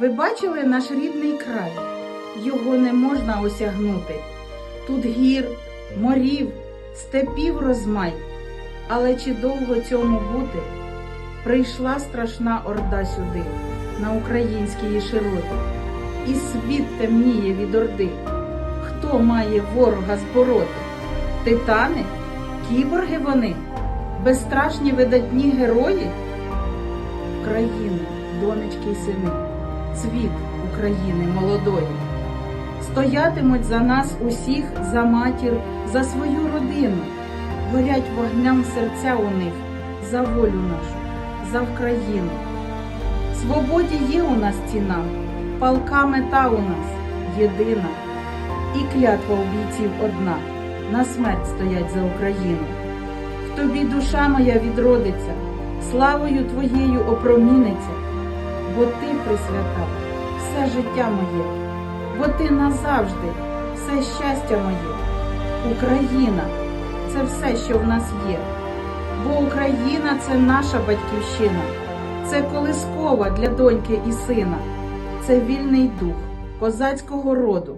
Ви бачили наш рідний край? Його не можна осягнути. Тут гір, морів, степів розмай. Але чи довго цьому бути? Прийшла страшна орда сюди, на українські її широти, і світ темніє від орди. Хто має ворога збороти? Титани? Кіборги вони? Безстрашні видатні герої? країни, донечки й сини, цвіт України молодої. Стоятимуть за нас усіх, за матір, за свою родину. Горять вогням серця у них за волю нашу, за Вкраїну. Свободі є у нас ціна, палка мета у нас єдина, і клятва у бійців одна на смерть стоять за Україну. В тобі душа моя відродиться, славою твоєю опроміниться, бо ти присвята все життя моє, бо ти назавжди все щастя моє. Україна це все, що в нас є. Бо Україна це наша батьківщина, це колискова для доньки і сина, це вільний дух козацького роду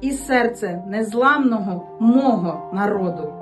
і серце незламного мого народу.